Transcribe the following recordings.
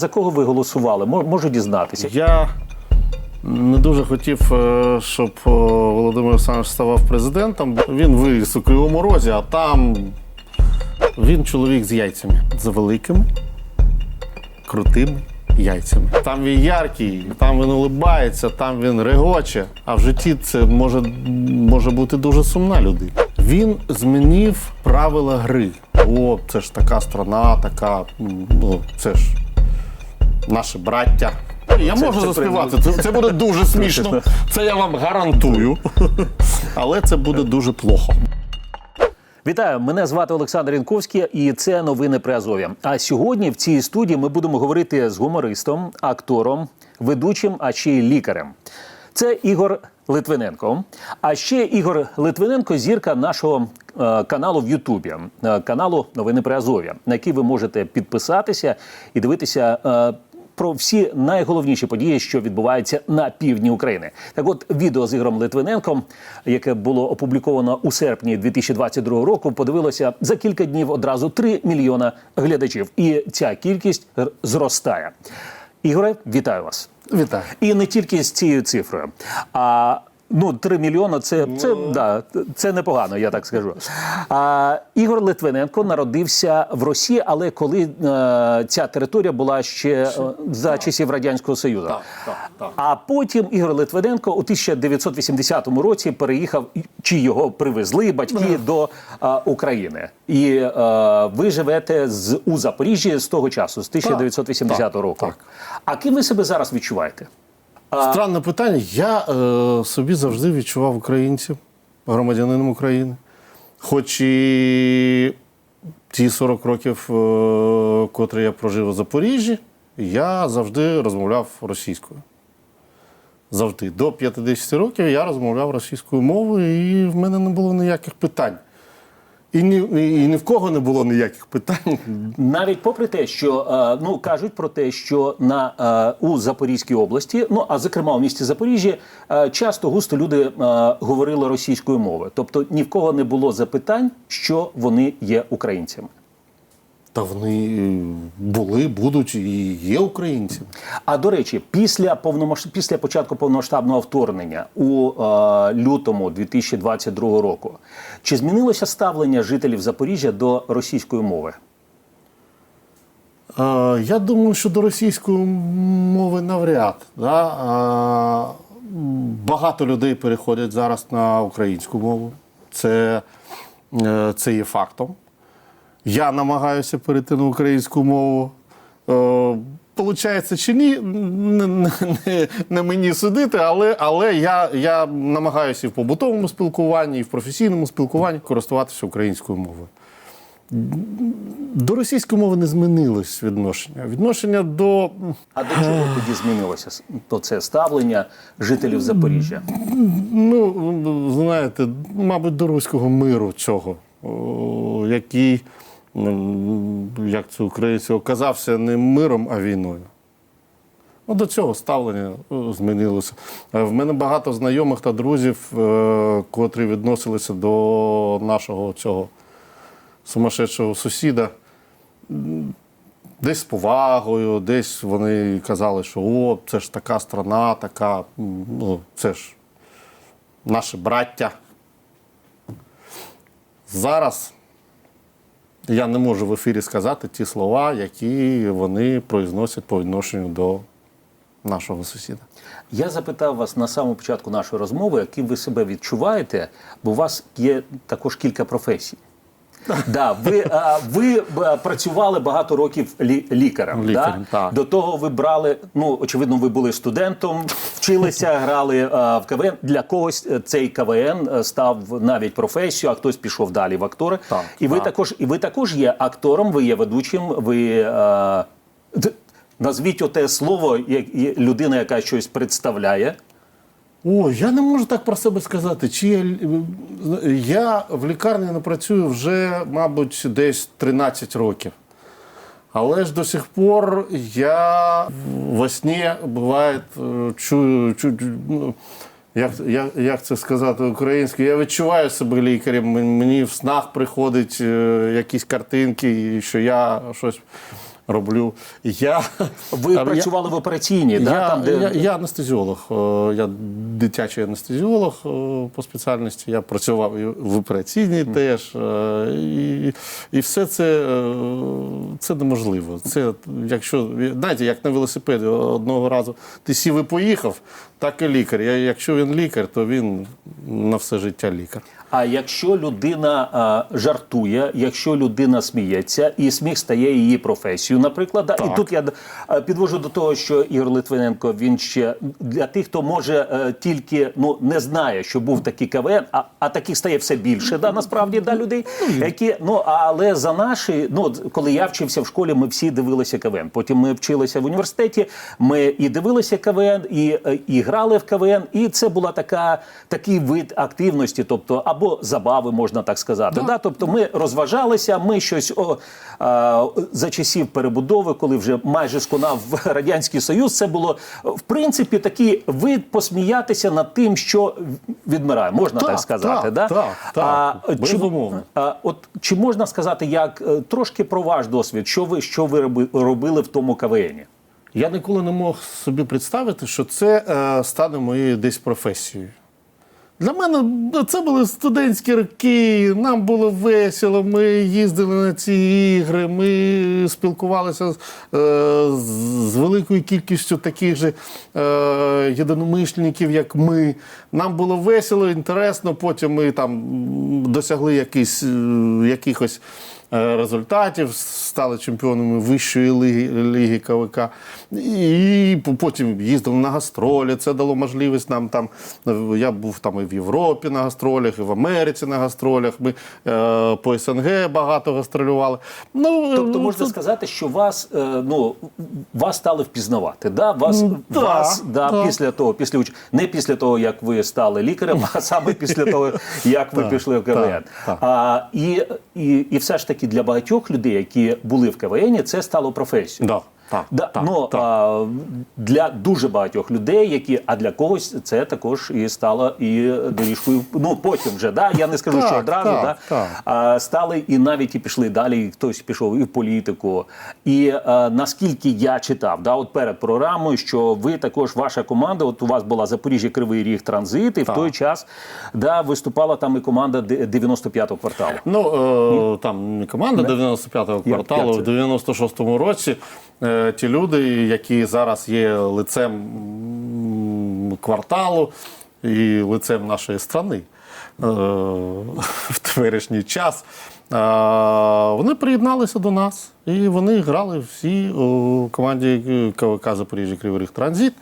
За кого ви голосували? Можу дізнатися. Я не дуже хотів, е, щоб е, Володимир Олександрович ставав президентом. Він виріс у Кривому Розі, а там він чоловік з яйцями. З великими, крутими яйцями. Там він яркий, там він улибається, там він регоче. А в житті це може, може бути дуже сумна людина. Він змінив правила гри. О, це ж така страна, така. Ну, це ж наші браття. Я Це- можу це заспівати. Це, це буде дуже смішно. Це я вам гарантую. Але це буде дуже плохо. Вітаю, мене звати Олександр Інковський, і це новини при Азові. А сьогодні в цій студії ми будемо говорити з гумористом, актором, ведучим, а ще й лікарем. Це Ігор Литвиненко. А ще Ігор Литвиненко зірка нашого е, каналу в Ютубі, е, каналу Новини при Азові, на який ви можете підписатися і дивитися. е, про всі найголовніші події, що відбуваються на півдні України. Так, от відео з Ігорем Литвиненком, яке було опубліковано у серпні 2022 року, подивилося за кілька днів одразу 3 мільйона глядачів, і ця кількість зростає. Ігоре, вітаю вас. Вітаю. І не тільки з цією цифрою. А ну, 3 мільйони це, це, да, це непогано, я так скажу. А, Ігор Литвиненко народився в Росії, але коли е, ця територія була ще е, за часів Радянського Союзу. Так, так, так. А потім Ігор Литвиненко у 1980 році переїхав, чи його привезли батьки до е, України. І е, ви живете з у Запоріжжі з того часу, з 1980 так, року. так. А ким ви себе зараз відчуваєте? Странне питання. Я е, собі завжди відчував українців, громадянином України. Хоч і ті 40 років, е, котрі я прожив у Запоріжжі, я завжди розмовляв російською. Завжди. До 50 років я розмовляв російською мовою, і в мене не було ніяких питань. І ні, і ні в кого не було ніяких питань. Навіть попри те, що е, ну кажуть про те, що на е, у Запорізькій області, ну а зокрема у місті Запоріжжя, е, часто густо люди говорили російською мовою, тобто ні в кого не було запитань, що вони є українцями. Та вони е, були, будуть і є українцями. А до речі, після повномасш... після початку повномасштабного вторгнення у е, лютому 2022 року, чи змінилося ставлення жителів Запоріжжя до російської мови? Е, Я думаю, що до російської мови навряд. Да? Е, Багато людей переходять зараз на українську мову. Це, е, це є фактом. Я намагаюся перейти на українську мову. Е, Получається чи ні, не, не, не, мені судити, але, але я, я намагаюся і в побутовому спілкуванні, і в професійному спілкуванні користуватися українською мовою. До російської мови не змінилось відношення. Відношення до А до чого тоді змінилося то це ставлення жителів Запоріжжя? ну знаєте, мабуть, до руського миру цього, який, як це українці, оказався не миром, а війною. Ну, до цього ставлення змінилося. Е, В мене багато знайомих та друзів, е, котрі відносилися до нашого цього сумасшедшого сусіда. Десь з повагою, десь вони казали, що о, це ж така страна, така, ну, це ж наші браття. Зараз я не можу в ефірі сказати ті слова, які вони произносять по відношенню до нашого сусіда. Я запитав вас на самому початку нашої розмови, яким ви себе відчуваєте, бо у вас є також кілька професій. Да, ви, а, ви б, працювали багато років лі, лікарем. Лікарем, да? так. До того ви брали, ну очевидно, ви були студентом, вчилися, грали а, в КВН. Для когось е, цей КВН е, став навіть професією, а хтось пішов далі в актори. Так, і ви так. також, і ви також є актором, ви є ведучим. Ви е, д- назвіть оте слово, як людина, яка щось представляє. О, я не можу так про себе сказати. Чи я, я в лікарні не працюю вже, мабуть, десь 13 років. Але ж до сих пор я во сні буває е, чую, чую ну, як, як, як це сказати українською, я відчуваю себе лікарем. Мені в снах приходять е, якісь картинки, що я щось роблю. Я, Ви я- працювали в операційній, да? там, де... я, я анестезіолог, е, я дитячий анестезіолог е, по спеціальності. Я працював і в операційній теж. е, І, і все це, це неможливо. Це, якщо, знаєте, як на велосипеді одного разу ти сів і поїхав, так і лікар. Якщо він лікар, то він на все життя лікар. А якщо людина а, жартує, якщо людина сміється, і сміх стає її професією, наприклад, да? і тут я підвожу до того, що Ігор Литвиненко він ще для тих, хто може е, тільки ну не знає, що був такий КВН, а, а таких стає все більше, да, насправді да, людей, які ну але за наші, ну коли я вчився в школі, ми всі дивилися КВН. Потім ми вчилися в університеті. Ми і дивилися КВН, і, е, і грали в КВН, і це була така такий вид активності, тобто або забави, можна так сказати. Да. Тобто ми розважалися, ми щось о, а, за часів перебудови, коли вже майже сконав радянський союз. Це було в принципі такий вид посміятися над тим, що відмирає, можна так, Так, сказати. так, да? так, так, чи, а, от чи можна сказати, як е, трошки про ваш досвід, що ви що ви робили в тому КВНі? Я ніколи не мог собі представити, що це е, стане моєю десь професією. Для мене ну, це були студентські роки, нам було весело, ми їздили на ці ігри, ми спілкувалися е, з великою кількістю таких же е, єдиномишленників, як ми. Нам було весело, інтересно, потім ми там досягли якісь, е, якихось результатів, стали чемпіонами вищої ліги, ліги КВК. І потім їздили на гастролі. Це дало можливість нам там. е, Я був там і в Європі на гастролях, і в Америці на гастролях. Ми е, по СНГ багато гастролювали. Ну, Тобто е, можна це- сказати, що вас е, ну вас стали впізнавати. Да? Вас, да, вас да, да. після того, після уч- не після того, як ви стали лікарем, а саме після того, як ви пішли в КВН. так, так. А, і, і, і все ж таки для багатьох людей, які були в КВН, це стало професією. Да, так, Да, так, ну, так. А, для дуже багатьох людей, які, а для когось це також і стало і доріжкою. Ну потім вже да. Я не скажу, Так, що одразу так, да, так. А, стали і навіть і пішли далі. і Хтось пішов і в політику. І а, наскільки я читав, да, от перед програмою, що ви також ваша команда, от у вас була Запоріжжя Кривий Ріг Транзит, і в той час да, виступала там і команда де- 95-го кварталу. Ну, е, там не команда 95-го кварталу, в 96-му році е, ті люди, які зараз є лицем кварталу і лицем нашої страни е, в теперішній час. е, Вони приєдналися до нас і вони грали всі у команді КВК Запоріжжя Кривий Ріг Транзит.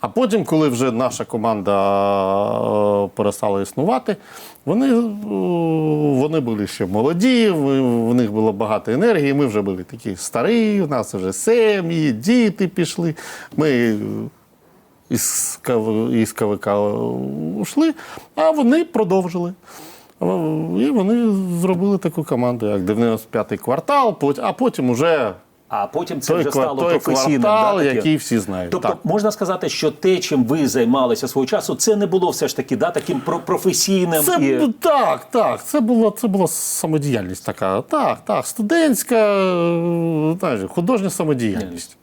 А потім, коли вже наша команда е, перестала існувати, вони, е, вони були ще молоді, в них було багато енергії. Ми вже були такі старі, у нас вже сім'ї, діти пішли. Ми е, із, із КВК ушли, а вони продовжили. І вони зробили таку команду, як 95-й квартал, а потім уже А потім це той, вже стало той професійним. квартал, да, який всі знають. Тобто так. можна сказати, що те, чим ви займалися свого часу, це не було все ж таки да, таким про- професійним Це, і Так, так. Це була, це була самодіяльність така. Так, так. Студентська, е, художня самодіяльність.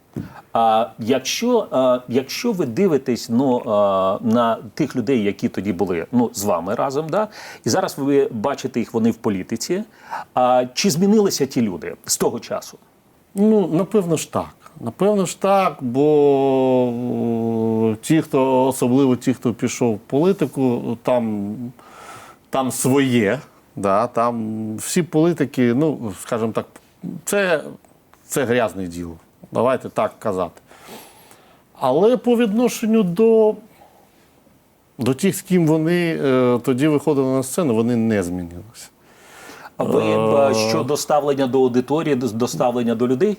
А якщо, а, якщо ви дивитесь ну, а, на тих людей, які тоді були ну, з вами разом, да, і зараз ви бачите їх вони в політиці, а, чи змінилися ті люди з того часу? Ну, напевно ж так. Напевно ж так, бо е, ті, хто, особливо ті, хто пішов в політику, там, там своє. Да, там всі політики, ну, скажімо так, це, це грязне діло. Давайте так казати. Але по відношенню до, до тих, з ким вони е, тоді виходили на сцену, вони не змінилися. А ви щодо ставлення до аудиторії, до ставлення до людей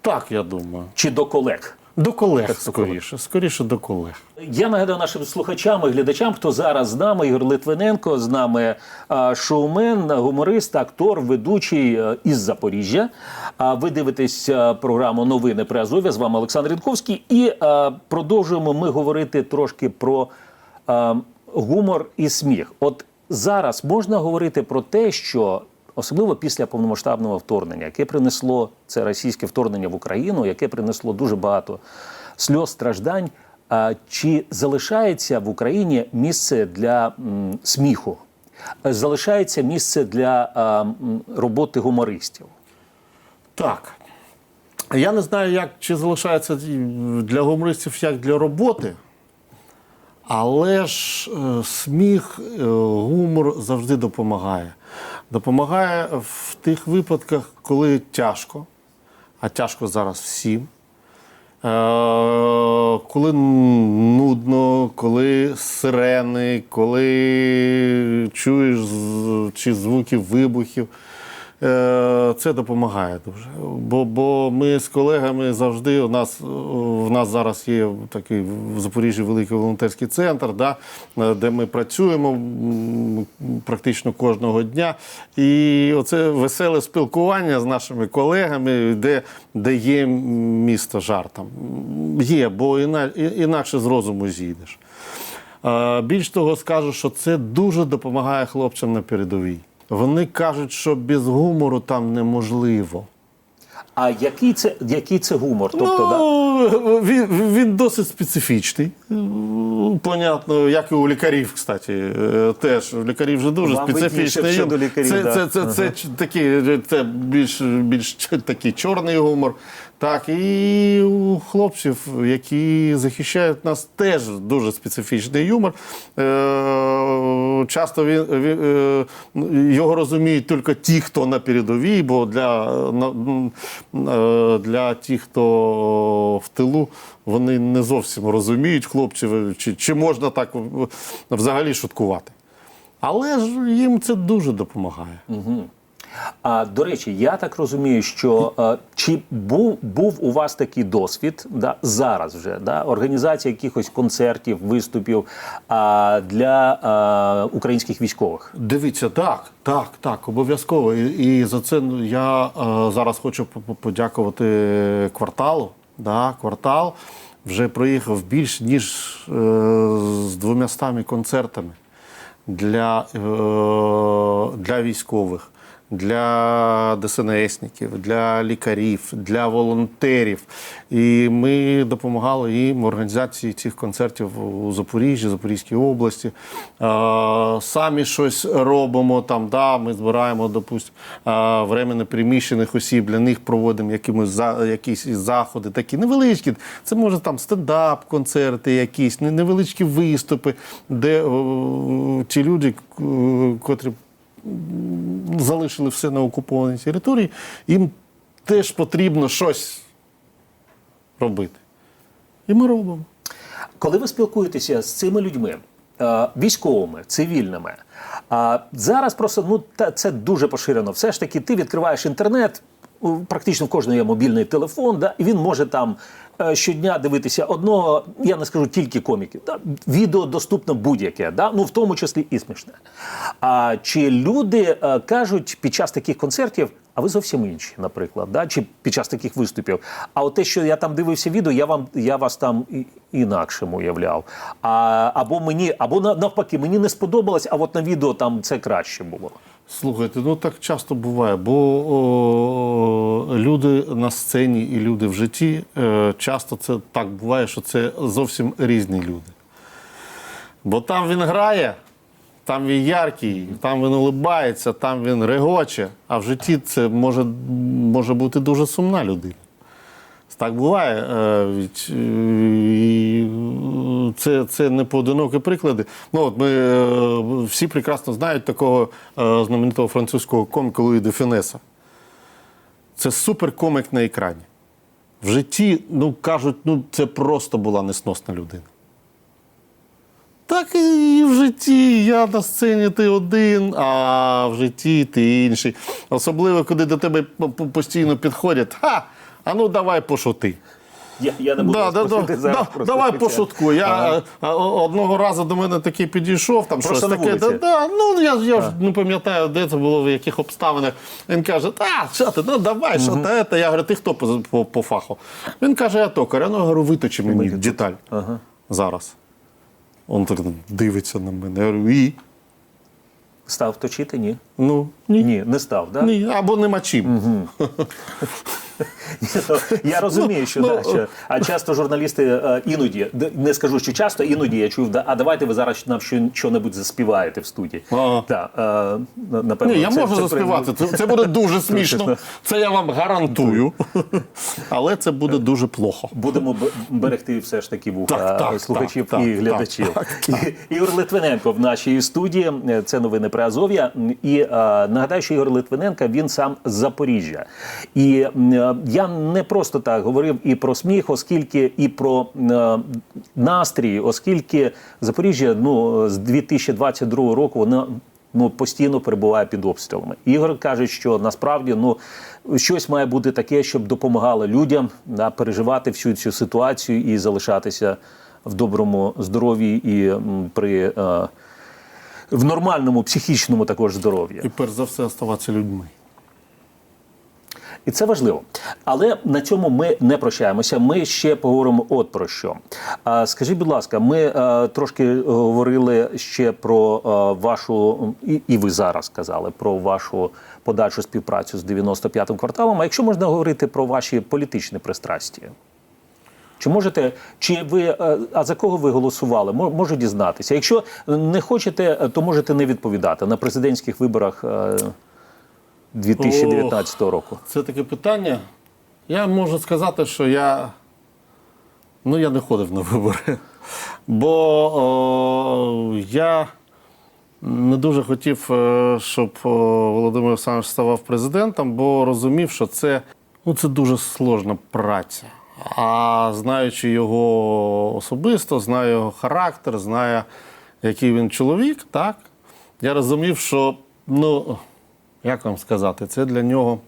Так, я думаю. чи до колег? До колег до колег. скоріше, скоріше до колег. Я нагадаю нашим слухачам і глядачам, хто зараз з нами, Ігор Литвиненко, з нами шоумен, гуморист, актор, ведучий е, із Запоріжжя. А ви дивитесь е, програму Новини при Азов'я. З вами Олександр Рінковський. І е, продовжуємо ми говорити трошки про е, гумор і сміх. От зараз можна говорити про те, що особливо після повномасштабного вторгнення, яке принесло це російське вторгнення в Україну, яке принесло дуже багато сльоз, страждань. А чи залишається в Україні місце для м, сміху? Залишається місце для м, роботи гумористів? Так. Я не знаю, як чи залишається для гумористів як для роботи, але ж е, сміх, е, гумор завжди допомагає. Допомагає в тих випадках, коли тяжко, а тяжко зараз всім. Е, коли нудно, коли сирени, коли чуєш чи звуки вибухів. Е, Це допомагає дуже. Бо, бо ми з колегами завжди у нас в нас зараз є такий в Запоріжжі великий волонтерський центр, да, е, де ми працюємо практично кожного дня. І оце веселе спілкування з нашими колегами, де, де є місто жартом. Є, бо інакше з розуму зійдеш. Е, Більш того, скажу, що це дуже допомагає хлопцям на передовій. Вони кажуть, що без гумору там неможливо. А який це, який це гумор? Тобто, да? ну, він, він досить специфічний. Понятно, як і у лікарів, кстати. е, Теж у лікарів вже дуже Вам специфічний. щодо лікарів, це, да. це, це, це, ч- такий, це більш, більш такий чорний гумор. Так, і у хлопців, які захищають нас, теж дуже специфічний юмор. Е, часто він, він, е, його розуміють тільки ті, хто на передовій, бо для, для тих, хто в тилу, вони не зовсім розуміють хлопців, чи, чи можна так взагалі шуткувати. Але ж їм це дуже допомагає. А до речі, я так розумію, що е, чи був, був у вас такий досвід да, зараз вже да, організація якихось концертів, виступів а, для е, українських військових? Дивіться, так, так, так, обов'язково. І, і за це ну, я е, зараз хочу по- по- подякувати кварталу. Да, квартал вже проїхав більш ніж е, з двомястами концертами для, е, для військових. Для ДСНСників, для лікарів, для волонтерів. І ми допомагали їм в організації цих концертів у Запоріжжі, Запорізькій області. Самі щось робимо там, да, ми збираємо, допустимо, временно переміщених осіб, для них проводимо якимось якісь заходи, такі невеличкі. Це може там стендап-концерти, якісь не- невеличкі виступи, де ті люди, котрі залишили все на окупованій території, їм теж потрібно щось робити. І ми робимо. Коли ви спілкуєтеся з цими людьми, е, військовими, цивільними, зараз просто ну це дуже поширено. Все ж таки, ти відкриваєш інтернет. Практично в кожного є мобільний телефон, да, і він може там е, щодня дивитися одного, я не скажу тільки коміків. Да, відео доступно будь-яке, да, ну в тому числі і смішне. А чи люди е, кажуть під час таких концертів, а ви зовсім інші, наприклад, да? чи під час таких виступів. А от те, що я там дивився відео, я вам я вас там інакшим уявляв. А, або мені, або на- навпаки, мені не сподобалось, а от на відео там це краще було. Слухайте, ну так часто буває, бо о, люди на сцені і люди в житті е, часто це так буває, що це зовсім різні люди. Бо там він грає, там він яркий, там він улибається, там він регоче, а в житті це може, може бути дуже сумна людина. Так буває. е, від- і, е, Це, це не поодинокі приклади. Ну, от ми е, всі прекрасно знають такого е, знаменитого французького коміка Луї де Фінеса. Це суперкомік на екрані. В житті, ну кажуть, ну це просто була несносна людина. Так і в житті я на сцені ти один, а в житті ти інший. Особливо, коли до тебе по- постійно підходять. Ха! А ну давай пошути. Я, я не буду Да, да, да, зараз да, давай пошутку. Я е, е, одного разу до мене такий підійшов, там Просто щось таке. Да, да, ну я, я ж не пам'ятаю, де це було, в яких обставинах. Він каже: Та, що ти, ну давай, що ти, це? Я говорю, ти хто по, по, по фаху? Він каже, я токар. Я ну, говорю, виточи мені деталь зараз. Он так дивиться на мене. Я говорю, і. Став точити? Ні. Ну, ні. Ні, не став, да? Ні, або нема чим. Я розумію, що, ну, да, що а часто журналісти е, іноді не скажу, що часто, іноді я чув, а давайте ви зараз нам що, що-небудь заспіваєте в студії. Да, е, напевно, Ні, я можу заспівати. Це, буде дуже смішно. Це я вам гарантую. Але це буде дуже плохо. Будемо берегти все ж таки вуха Так, так, слухачів так, і так, глядачів. так, Ігор Литвиненко в нашій студії. Це новини при Азов'я. І е, нагадаю, що Ігор Литвиненко він сам з Запоріжжя. І я не просто так говорив і про сміх, оскільки і про е, настрій, оскільки Запоріжжя ну з 2022 року воно. Ну, постійно перебуває під обстрілами. Ігор каже, що насправді ну щось має бути таке, щоб допомагало людям да, переживати всю цю ситуацію і залишатися в доброму здоров'ї і при е, в нормальному психічному також здоров'ї. І перш за все оставатися людьми. І це важливо. Але на цьому ми не прощаємося. Ми ще поговоримо от про що. Скажіть, будь ласка, ми е, трошки говорили ще про е, вашу, і, ви зараз сказали про вашу подальшу співпрацю з 95-м кварталом. А якщо можна говорити про ваші політичні пристрастія? Чи можете, чи ви е, а за кого ви голосували? Можу дізнатися. Якщо не хочете, то можете не відповідати на президентських виборах е, 2019 року. Це таке питання. Я можу сказати, що я. Ну, я не ходив на вибори. Бо о, я не дуже хотів, е, щоб Володимир Олександрович ставав президентом, бо розумів, що це, ну, це дуже сложна праця. А знаючи його особисто, знаю його характер, знаю, який він чоловік, так, я розумів, що, ну, як вам сказати, це для нього.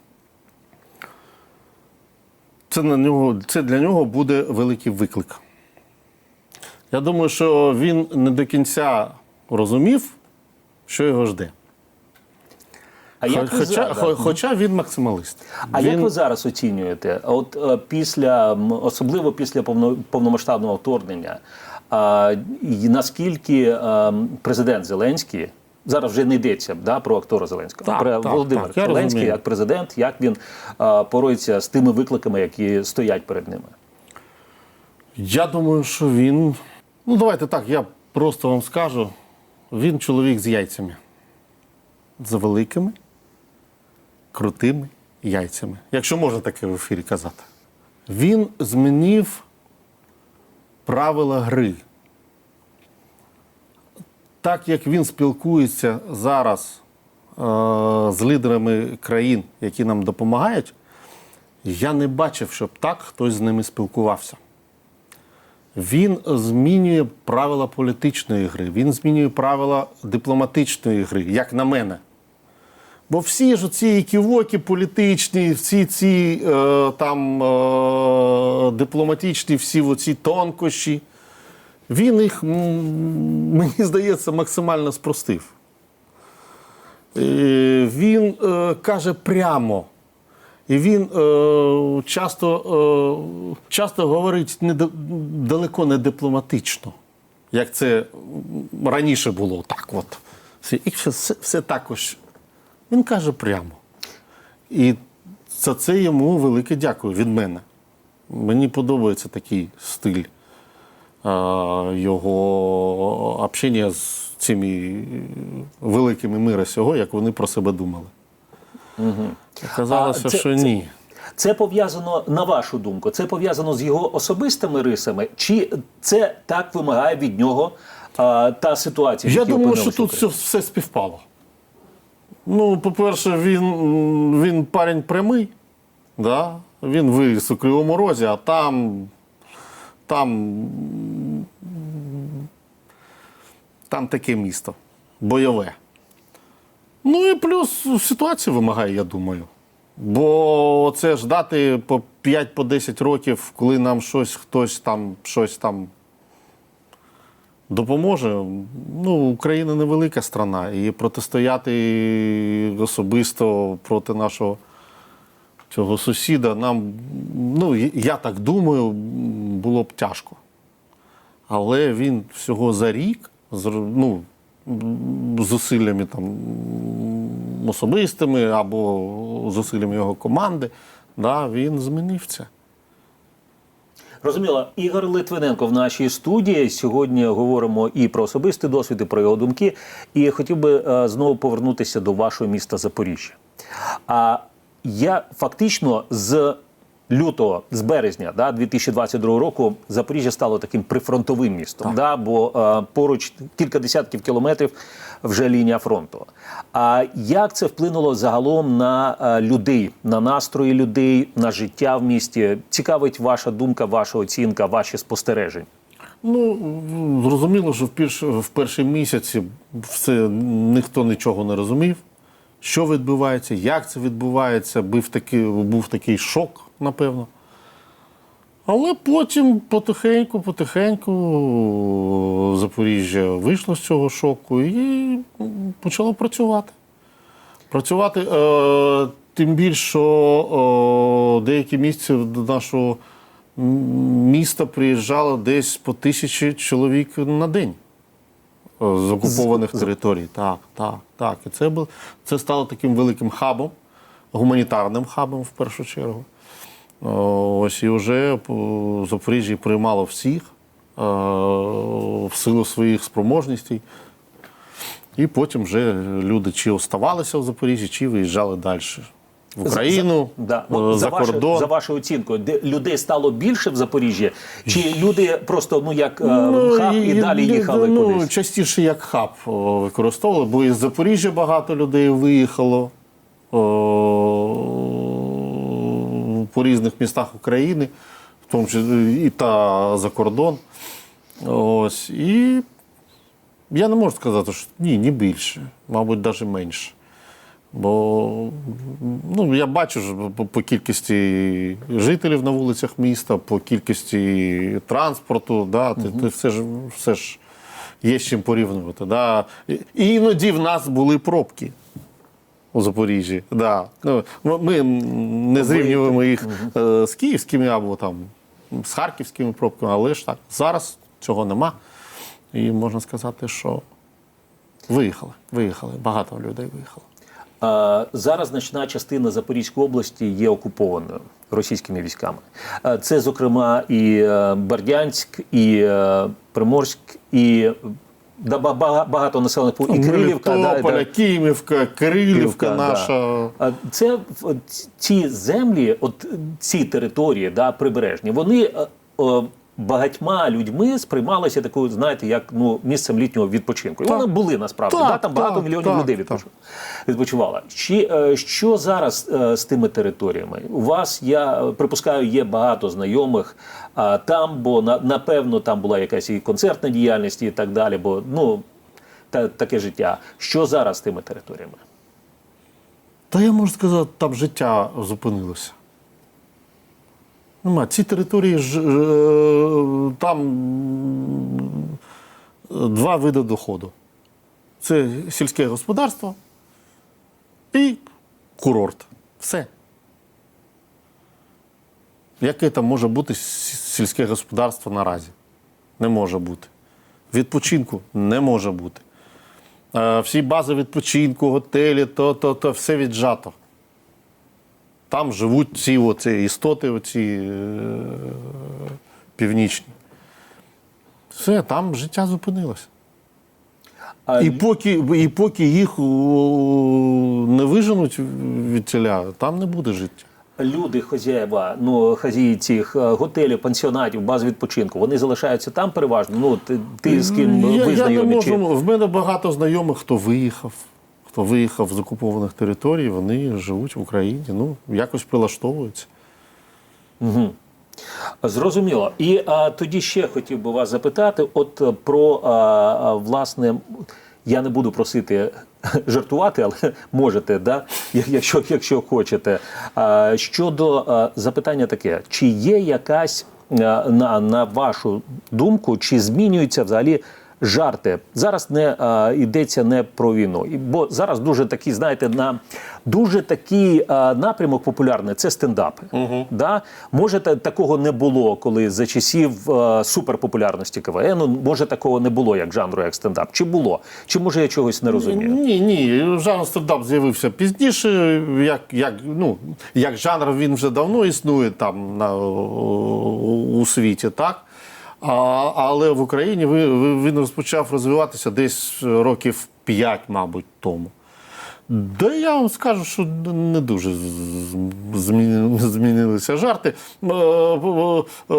Це, на нього, це для нього буде великий виклик. Я думаю, що він не до кінця розумів, що його жде. А як ви хоча, зараз? хо- хоча він максималист. А він, як ви зараз оцінюєте? От е, після особливо після повно- повномасштабного вторгнення, а, і наскільки е, президент Зеленський зараз вже не йдеться да, про актора Зеленського, Так, про так, Володимир так, Зеленський як президент, як він е, порається з тими викликами, які стоять перед ними? Я думаю, що він. Ну, давайте так, я просто вам скажу. Він чоловік з яйцями. З великими, крутими яйцями. Якщо можна таке в ефірі казати. Він змінив правила гри. Так як він спілкується зараз е, з лідерами країн, які нам допомагають, я не бачив, щоб так хтось з ними спілкувався. Він змінює правила політичної гри, він змінює правила дипломатичної гри, як на мене. Бо всі ж ці ківоки політичні, всі ці е, там е, дипломатичні, всі оці тонкощі, він їх, мені здається, максимально спростив. Він е, каже прямо. І він е, часто, е, часто говорить не, далеко не дипломатично, як це раніше було так. От. І все, все, також. Він каже прямо. І за це йому велике дякую від мене. Мені подобається такий стиль його общення з цими великими мира сього, як вони про себе думали. Казалося, А що ні. Це пов'язано на вашу думку. Це пов'язано з його особистими рисами, чи це так вимагає від нього а, та ситуація? Я думаю, що тут все, все співпало. Ну, по-перше, він, він парень прямий, да? він виріс у Кривому Розі, а там, там, там таке місто бойове. Ну і плюс ситуація вимагає, я думаю. Бо це ждати по 5-10 років, коли нам щось, хтось там щось там допоможе. Ну, Україна невелика страна, і протистояти особисто проти нашого цього сусіда нам, ну, я так думаю, було б тяжко. Але він всього за рік ну, зусиллями там особистими або зусиллями його команди, да, він змінив це. Розуміло, Ігор Литвиненко в нашій студії. Сьогодні говоримо і про особистий досвід, і про його думки. І хотів би е, знову повернутися до вашого міста Запоріжжя. А я фактично з лютого, з березня да, 2022 року Запоріжжя стало таким прифронтовим містом, да, бо е, поруч кілька десятків кілометрів вже лінія фронту. А як це вплинуло загалом на е, людей, на настрої людей, на життя в місті? Цікавить ваша думка, ваша оцінка, ваші спостереження. Ну, зрозуміло, що в, перш, в перші місяці все, ніхто нічого не розумів, що відбувається, як це відбувається, був такий, був такий шок, напевно. Але потім потихеньку, потихеньку Запоріжжя вийшло з цього шоку і почало працювати. Працювати е, тим більше, що е, деякі місця до нашого міста приїжджало десь по тисячі чоловік на день з окупованих територій. Так, так, так. І це, було, це стало таким великим хабом, гуманітарним хабом в першу чергу. Ось і вже Запоріжжя приймало всіх е, в силу своїх спроможностей. І потім вже люди чи оставалися в Запоріжжі, чи виїжджали далі. В Україну, Да. е, От за, за, ваше- кордон. за вашою оцінкою, де людей стало більше в Запоріжжі, чи люди просто ну як е, хаб і, далі їхали ну, кудись? Частіше як хаб використовували, бо із Запоріжжя багато людей виїхало о, по різних містах України, в тому числі і та за кордон. Ось. І я не можу сказати, що ні, не більше, мабуть, навіть менше. Бо ну, я бачу ж по, по кількості жителів на вулицях міста, по кількості транспорту, да, ти, ти все, ж, все ж є з чим порівнювати. Да. І, іноді в нас були пробки у Запоріжжі. Да. Ну, ми- ми не зрівнюємо їх е, з київськими або там, з харківськими пробками, але ж так, зараз цього нема. І можна сказати, що виїхали. Виїхали. Багато людей виїхало. Зараз значна частина Запорізької області є окупованою російськими військами. Це, зокрема, і е, Бердянськ, і е, Приморськ, і да, багато населених пунктів, і Крилівка. да, Мелітополя, да. Київівка, Кирилівка наша. Да. Це ці землі, от ці території, да, прибережні, вони е, багатьма людьми сприймалися такою, знаєте, як ну місцем літнього відпочинку. І Так. вони були насправді. Так, да, там багато так, мільйонів так, людей так. відпочивало. Чи е, що зараз е, з тими територіями? У вас я припускаю, є багато знайомих а, там, бо на, напевно там була якась і концертна діяльність, і так далі. Бо ну та, таке життя. Що зараз з тими територіями? Та я можу сказати, там життя зупинилося. Нема. Ці території ж, е, там два види доходу. Це сільське господарство і курорт. Все. Яке там може бути сільське господарство наразі? Не може бути. Відпочинку не може бути. Е, Всі бази відпочинку, готелі, то, то, то все віджато. Там живуть ці оці істоти, оці е, північні. Все, там життя зупинилося. А І поки, і поки їх не виженуть від тіля, там не буде життя. люди, хазяєва, ну хазії цих е, готелів, пансіонатів, баз відпочинку, вони залишаються там переважно. Ну ти, ти з ким я, ви я не можу. Чи... В мене багато знайомих, хто виїхав. Виїхав з окупованих територій, вони живуть в Україні. Ну, якось прилаштовуються. Зрозуміло. І а, тоді ще хотів би вас запитати: от е, про а, а, власне, я не буду просити жартувати, але можете, да? якщо, якщо хочете. Щодо запитання таке: чи є якась а, на, на вашу думку, чи змінюється взагалі жарти. Зараз не е, йдеться не про війну, І- бо зараз дуже такий, знаєте, на дуже такий е, напрямок популярний це стендапи. Да? Може, та- такого не було, коли за часів е, суперпопулярності КВН, може такого не було як жанру, як стендап. Чи було? Чи може я чогось не розумію? Ні, ні, жанр стендап з'явився пізніше. Як, як, ну, як жанр він вже давно існує там на, у світі, так? А, але в Україні ви- ви- він розпочав розвиватися десь років 5, мабуть, тому. Да я вам скажу, що не дуже зміни- змінилися жарти. Е, е, е,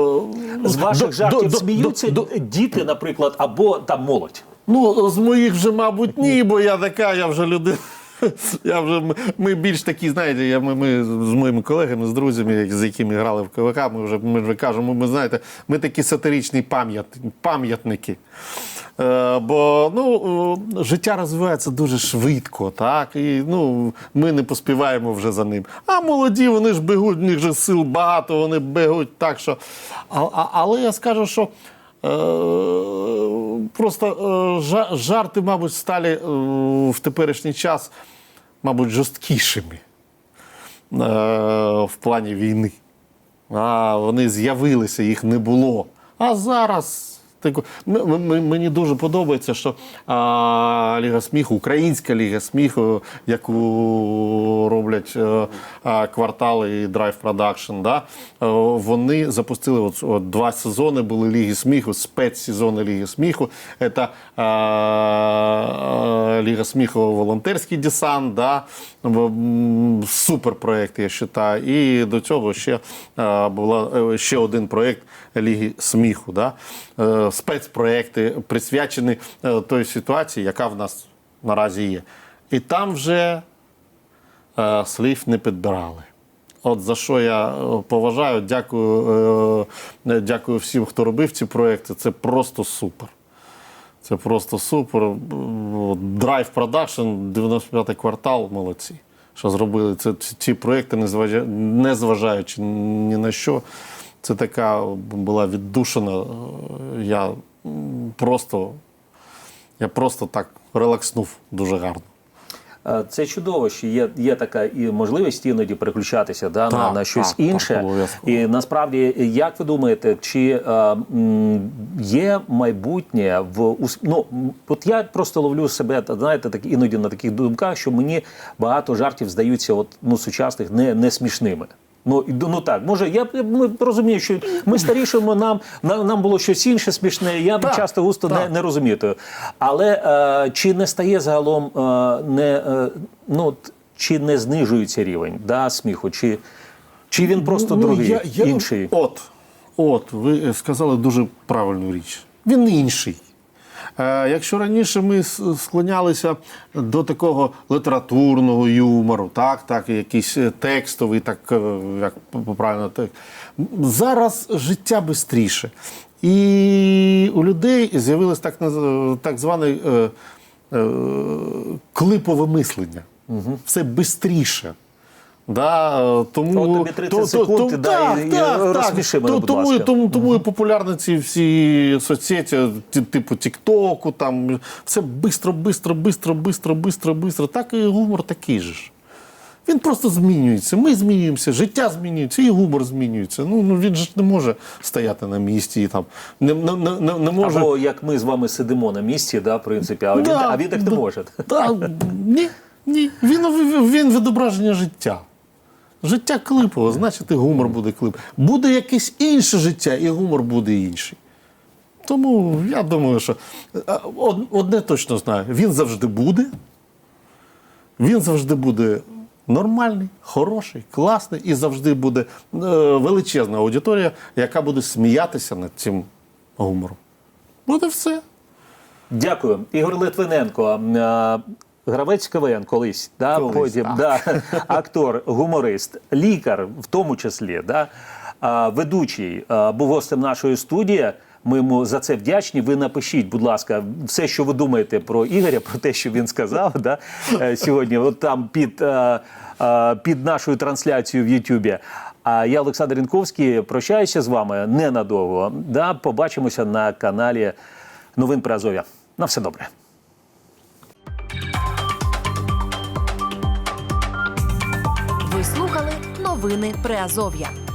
З ваших до- жартів до- сміються до- діти, наприклад, або там молодь. Ну, з моїх вже, мабуть, ні, бо я така, я вже людина. Я вже, ми- більш такі, знаєте, я, ми, ми з моїми колегами, з друзями, з якими грали в КВК, ми вже, ми вже кажемо, ми знаєте, ми такі сатиричні пам'ят, пам'ятники. Е, бо ну, е, життя розвивається дуже швидко, так? І ну, ми не поспіваємо вже за ним. А молоді, вони ж бегуть, в них же сил багато, вони бегуть так, що. А, а, але я скажу, що. Е, Просто е, жарти, мабуть, стали е, в теперішній час, мабуть, жорсткішими в плані війни. А вони з'явилися, їх не було. А зараз. Мені дуже подобається, що Ліга сміху, українська Ліга сміху, яку роблять е, квартали і Drive Production, да, е, вони запустили от, от два сезони були Ліги сміху, спецсезони Ліги сміху. Це а, Ліга сміху волонтерський десант, да, м, суперпроект, я вважаю. І до цього ще е, була е, ще один проєкт Ліги сміху. Да? Е, Спецпроекти присвячені той ситуації, яка в нас наразі є. І там вже слів не підбирали. От за що я поважаю, дякую, дякую всім, хто робив ці проекти. Це просто супер. Це просто супер. Драйв продакшн, 95-й квартал, молодці. Що зробили це, ці, проекти, незважа- незважаючи ні на що. Це така була віддушена. Я просто, я просто так релакснув дуже гарно. Е, Це чудово, що є, є така і можливість іноді переключатися да, на, Так, на щось так, так, інше. обов'язково. і насправді, як ви думаєте, чи е, м, є майбутнє в ну, от я просто ловлю себе, знаєте, так іноді на таких думках, що мені багато жартів здаються, от ну сучасних не, не смішними. Ну, ну так, може, я ми розумію, що ми старішимо, нам, нам, нам було щось інше смішне. Я Так, часто густо не, не розумію. того. Але е, чи не стає загалом е, не е, ну чи не знижується рівень да, сміху, чи, чи він просто Ну, другий, я- я- інший? От, от, ви сказали дуже правильну річ. Він інший. Е, якщо раніше ми склонялися до такого літературного юмору, так, так, якийсь е, текстовий, так е, як правильно так. Зараз життя швидше. І у людей з'явилось так, так зване е, е, клипове мислення. Все швидше. Да, е, тому, тобі 30 секунд, і- і розсміши мене, будь тому, ласка. тому, тому і популярні ці всі соцсеті, ті- типу Тіктоку, там все бистро, бистро, бистро, бистро, бистро, бистро. Так і гумор такий же ж. Він просто змінюється. Ми змінюємося, життя змінюється, і гумор змінюється. Ну, ну він же ж не може стояти на місці і там не, не, не, не- може. Або як ми з вами сидимо на місці, да, в принципі, а він, Да, а він так не да. може. Та, ні, ні. Він, він відображення життя. Життя клипове, значить і гумор буде клиповий. Буде якесь інше життя, і гумор буде інший. Тому я думаю, що одне точно знаю: він завжди буде. Він завжди буде нормальний, хороший, класний, і завжди буде е, величезна аудиторія, яка буде сміятися над цим гумором. Буде все. Дякую. Ігор Литвиненко, е, гравець КВН колись, да, Колись, потім да, актор, гуморист, лікар, в тому числі, да, а, ведучий, а, був гостем нашої студії. Ми йому за це вдячні. Ви напишіть, будь ласка, все, що ви думаєте про Ігоря, про те, що він сказав да, е, сьогодні. От там під, е, е, під нашою трансляцією в Ютубі. А я, Олександр Інковський, прощаюся з вами ненадовго. Да, побачимося на каналі новин Приазов'я. На все добре. Новини Приазов'я.